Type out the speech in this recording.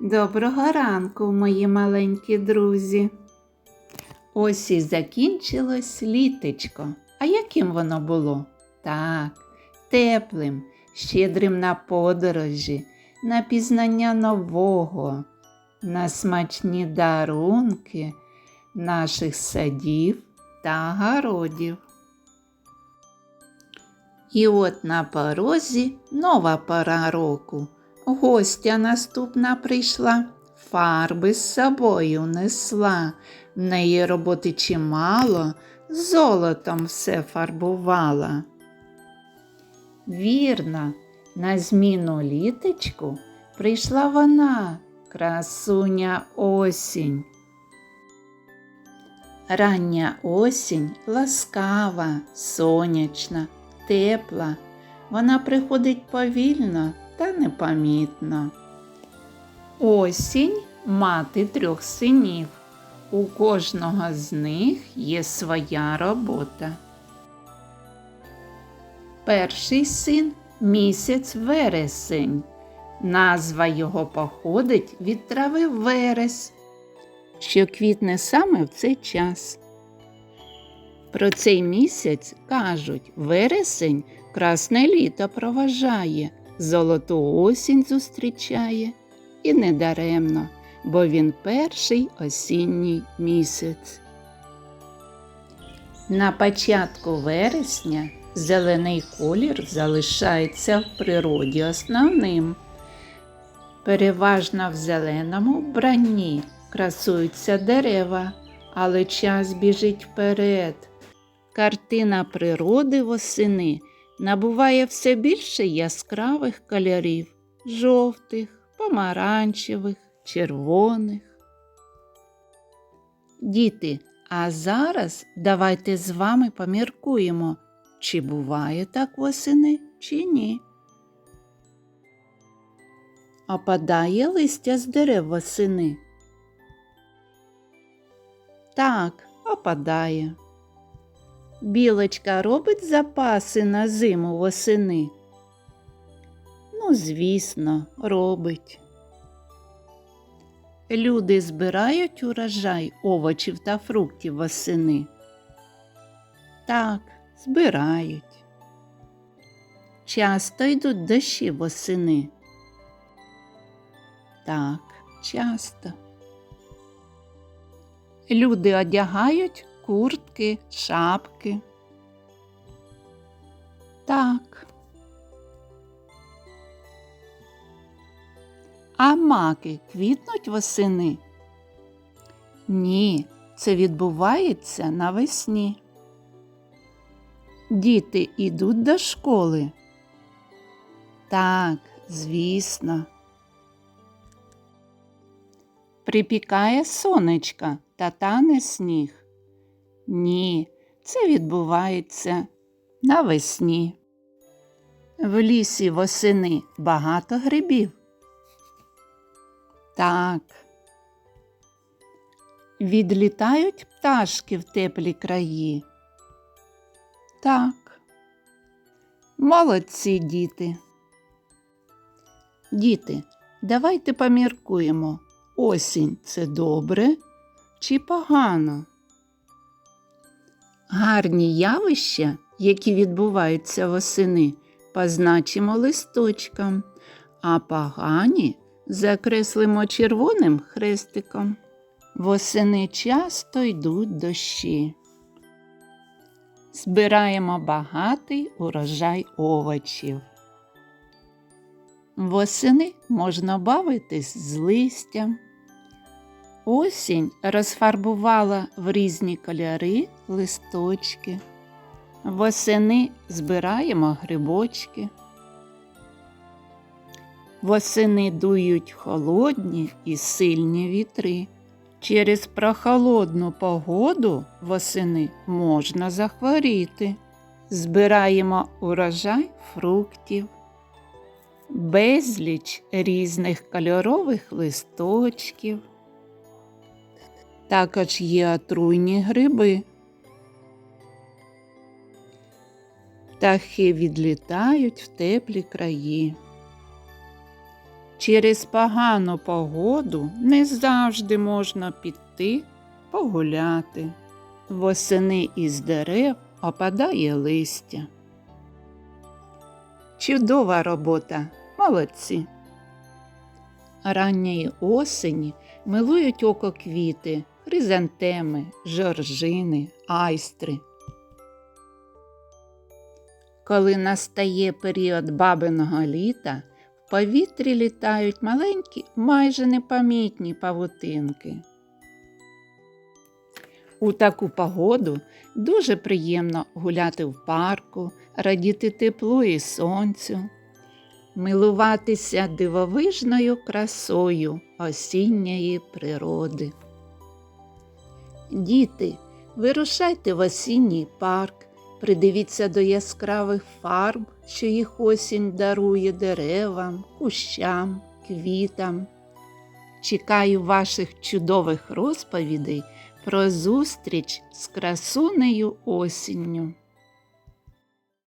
Доброго ранку, мої маленькі друзі. Ось і закінчилось літечко. А яким воно було? Так, теплим, щедрим на подорожі, на пізнання нового, на смачні дарунки наших садів та городів. І от на порозі нова пора року. Гостя наступна прийшла, фарби з собою несла. В неї роботи чимало, золотом все фарбувала. Вірно, на зміну літочку прийшла вона, красуня осінь. Рання осінь ласкава, сонячна, тепла. Вона приходить повільно та непомітно. Осінь мати трьох синів. У кожного з них є своя робота. Перший син місяць вересень. Назва його походить від трави верес, що квітне саме в цей час. Про цей місяць кажуть, вересень красне літо проважає, золоту осінь зустрічає, і недаремно, бо він перший осінній місяць. На початку вересня зелений колір залишається в природі основним. Переважно в зеленому вбранні красуються дерева, але час біжить вперед. Картина природи восени набуває все більше яскравих кольорів жовтих, помаранчевих, червоних. Діти, а зараз давайте з вами поміркуємо, чи буває так восени, чи ні. Опадає листя з дерев восени? Так, опадає. Білочка робить запаси на зиму восени? Ну, звісно, робить. Люди збирають урожай овочів та фруктів восени? Так, збирають. Часто йдуть дощі восени? Так, часто. Люди одягають куртки, шапки. Так. А маки квітнуть восени? Ні, це відбувається навесні. Діти йдуть до школи? Так, звісно. Припікає сонечка та тане сніг. Ні, це відбувається навесні. В лісі восени багато грибів. Так. Відлітають пташки в теплі краї. Так. Молодці діти. Діти, давайте поміркуємо, осінь це добре чи погано? Гарні явища, які відбуваються восени, позначимо листочком, а погані закреслимо червоним хрестиком. Восени часто йдуть дощі. Збираємо багатий урожай овочів. Восени можна бавитись з листям. Осінь розфарбувала в різні кольори листочки. Восени збираємо грибочки. Восени дують холодні і сильні вітри. Через прохолодну погоду восени можна захворіти. Збираємо урожай фруктів, безліч різних кольорових листочків. Також є отруйні гриби. Птахи відлітають в теплі краї. Через погану погоду не завжди можна піти погуляти. Восени із дерев опадає листя. Чудова робота, молодці. Ранньої осені милують око квіти, хризантеми, жоржини, айстри. Коли настає період бабиного літа, в повітрі літають маленькі, майже непомітні павутинки. У таку погоду дуже приємно гуляти в парку, радіти теплу і сонцю, милуватися дивовижною красою осінньої природи. Діти, вирушайте в осінній парк, придивіться до яскравих фарб, що їх осінь дарує деревам, кущам, квітам. Чекаю ваших чудових розповідей про зустріч з красунею осінню.